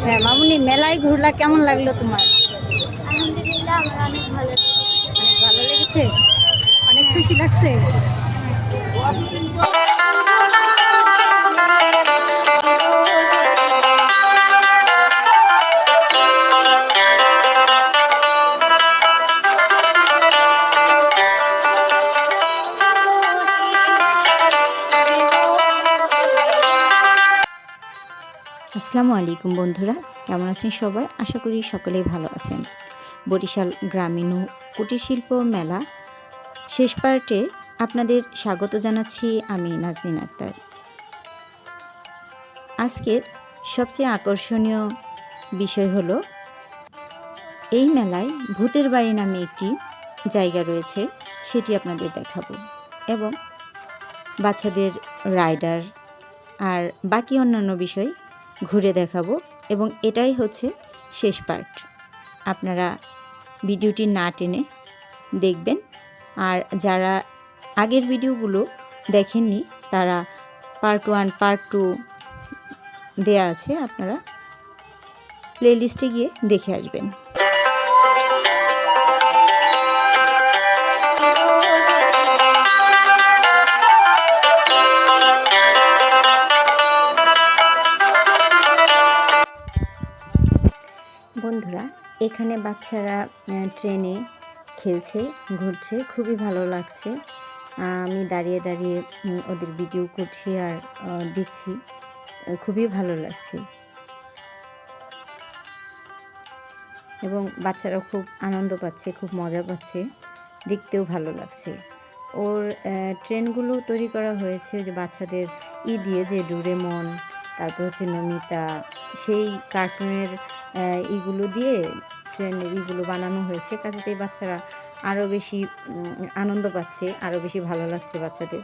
হ্যাঁ মামুনি মেলায় ঘুরলা কেমন লাগল তোমার? আলহামদুলিল্লাহ আমার অনেক ভালো অনেক ভালো লেগেছে? অনেক খুশি লাগছে? আসসালামু আলাইকুম বন্ধুরা, কেমন আছেন সবাই? আশা করি সকলেই ভালো আছেন। বরিশাল গ্রামীণ কুটির শিল্প মেলা শেষ পার্টে আপনাদের স্বাগত জানাচ্ছি আমি নাজনীন আক্তার। আজকের সবচেয়ে আকর্ষণীয় বিষয় হলো, এই মেলায় ভূতের বাড়ি নামে একটি জায়গা রয়েছে, সেটি আপনাদের দেখাবো এবং বাচ্চাদের রাইডার আর বাকি অন্যান্য বিষয় ঘুরে দেখাবো এবং এটাই হচ্ছে শেষ পার্ট আপনারা ভিডিওটি না টেনে দেখবেন। আর যারা আগের ভিডিওগুলো দেখেননি, তারা পার্ট ওয়ান পার্ট টু দেয়া আছে, আপনারা প্লেলিস্টে গিয়ে দেখে আসবেন। বন্ধুরা, এখানে বাচ্চারা ট্রেনে খেলছে, ঘুরছে, খুবই ভালো লাগছে। আমি দাঁড়িয়ে দাঁড়িয়ে ওদের ভিডিও করছি আর দেখছি, খুবই ভালো লাগছে। এবং বাচ্চারা খুব আনন্দ পাচ্ছে, খুব মজা পাচ্ছে, দেখতেও ভালো লাগছে। ওর ট্রেনগুলো তৈরি করা হয়েছে যে বাচ্চাদের ই দিয়ে, যে ডুরেমন তারপর হচ্ছে নমিতা, সেই কার্টুনের আহ, ইগুলো দিয়ে ট্রেনের ইগুলো বানানো হয়েছে। কাজেতে বাচ্চারা আরও বেশি আনন্দ পাচ্ছে আরও বেশি ভালো লাগছে বাচ্চাদের।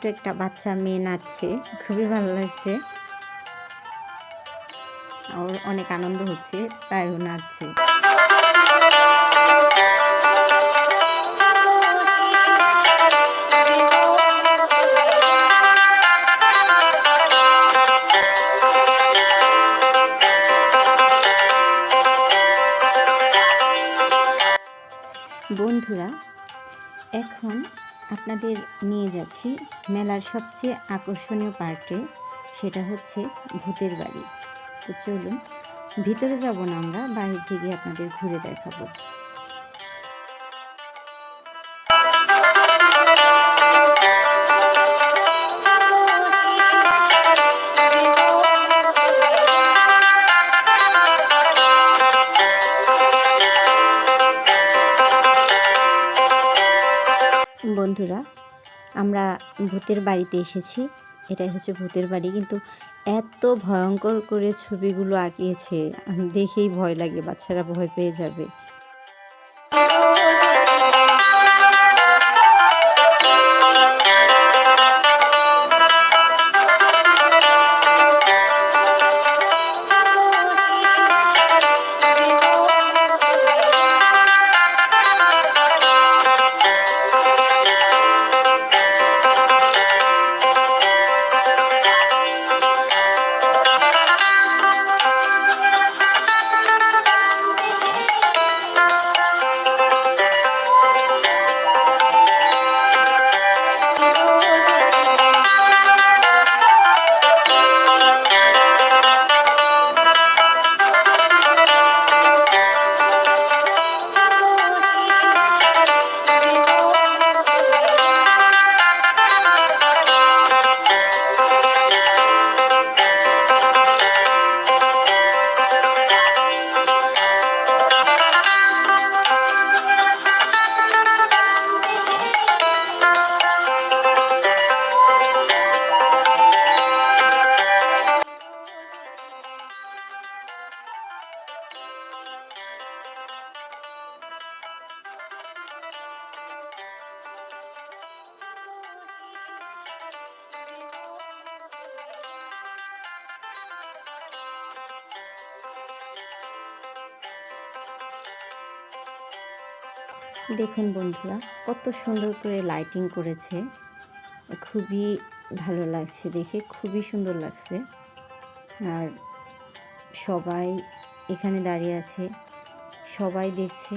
ছোট একটা বাচ্চা মেয়ে নাচছে, খুবই ভালো লাগছে। ওর অনেক আনন্দ হচ্ছে, তাই ও নাচছে। বন্ধুরা, এখন আপনাদের নিয়ে যাচ্ছি মেলার সবচেয়ে আকর্ষণীয় পার্টে, সেটা হচ্ছে ভূতের বাড়ি। তো চলুন, ভিতরে যাব না আমরা বাইরে থেকে আপনাদের ঘুরে দেখাবো। বন্ধুরা, আমরা ভূতের বাড়িতে এসেছি। এটাই হচ্ছে ভূতের বাড়ি। কিন্তু এত ভয়ঙ্কর করে ছবিগুলো আঁকিয়েছে দেখেই ভয় লাগে, বাচ্চারা ভয় পেয়ে যাবে। দেখুন বন্ধুরা, কত সুন্দর করে লাইটিং করেছে। খুবই ভালো লাগছে দেখে, খুবই সুন্দর লাগছে। আর সবাই এখানে দাঁড়িয়ে আছে, সবাই দেখছে,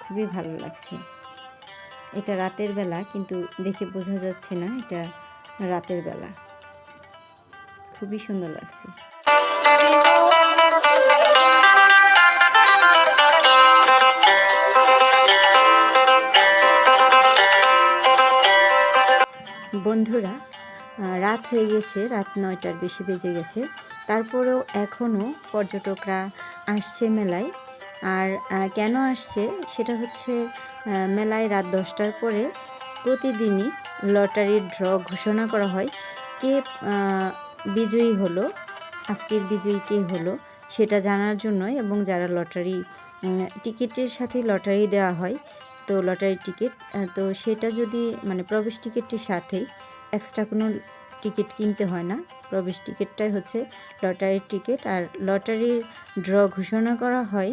খুবই ভালো লাগছে। এটা রাতের বেলা, কিন্তু দেখে বোঝা যাচ্ছে না, এটা রাতের বেলা। খুবই সুন্দর লাগছে। বন্ধুরা রাত হয়ে গেছে, রাত নয়টার বেশি বেজে গেছে। তারপরেও এখনও পর্যটকরা আসছে মেলায়। আর কেন আসছে সেটা হচ্ছে মেলায় রাত দশটার পরে প্রতিদিনই লটারির ড্র ঘোষণা করা হয়। কে বিজয়ী হলো, আজকের বিজয়ী কে হলো সেটা জানার জন্য এবং যারা লটারি টিকিটের সাথে লটারি দেওয়া হয় তো লটারির টিকিট তো সেটা যদি মানে প্রবেশ টিকিটটির সাথেই এক্সট্রা কোনো টিকিট কিনতে হয় না। প্রবেশ টিকিটটাই হচ্ছে লটারির টিকিট। আর লটারির ড্র ঘোষণা করা হয়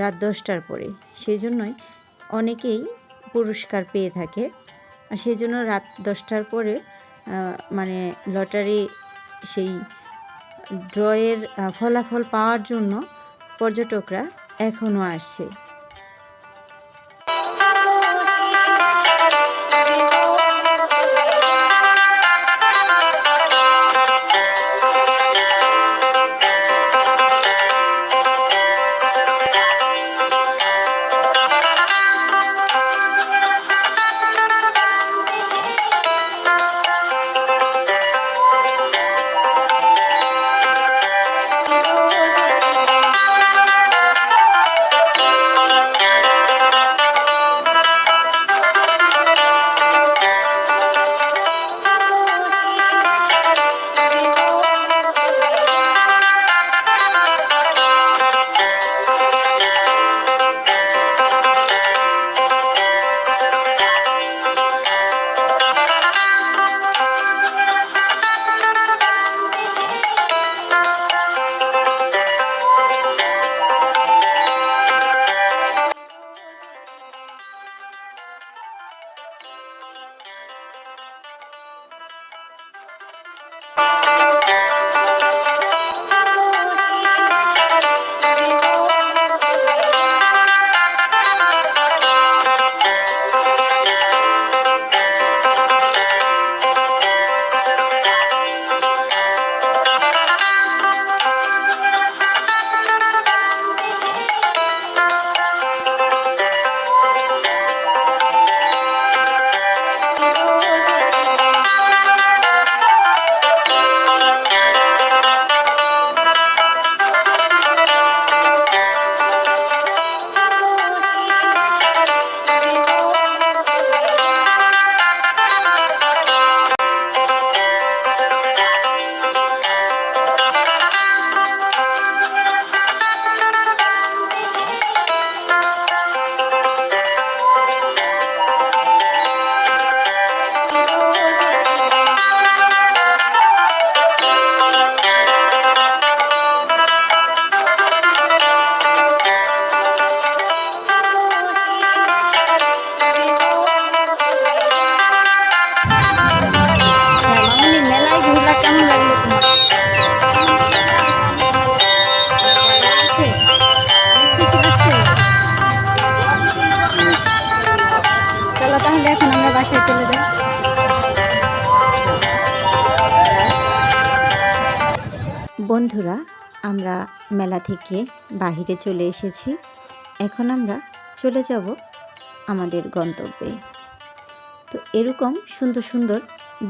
রাত দশটার পরে। সেই জন্যই অনেকেই পুরস্কার পেয়ে থাকে। আর সেই জন্য রাত দশটার পরে মানে লটারি সেই ড্রয়ের ফলাফল পাওয়ার জন্য পর্যটকরা এখনও আসছে। বন্ধুরা, আমরা মেলা থেকে বাহিরে চলে এসেছি। এখন আমরা চলে যাব আমাদের গন্তব্যে। তো এরকম সুন্দর সুন্দর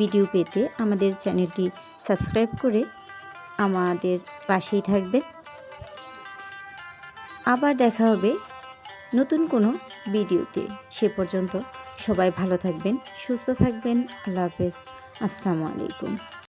ভিডিও পেতে আমাদের চ্যানেলটি সাবস্ক্রাইব করে আমাদের পাশেই থাকবেন। আবার দেখা হবে নতুন কোনো ভিডিওতে। সে পর্যন্ত সবাই ভালো থাকবেন, সুস্থ থাকবেন। আল্লাহ হাফেজ। আসসালামু আলাইকুম।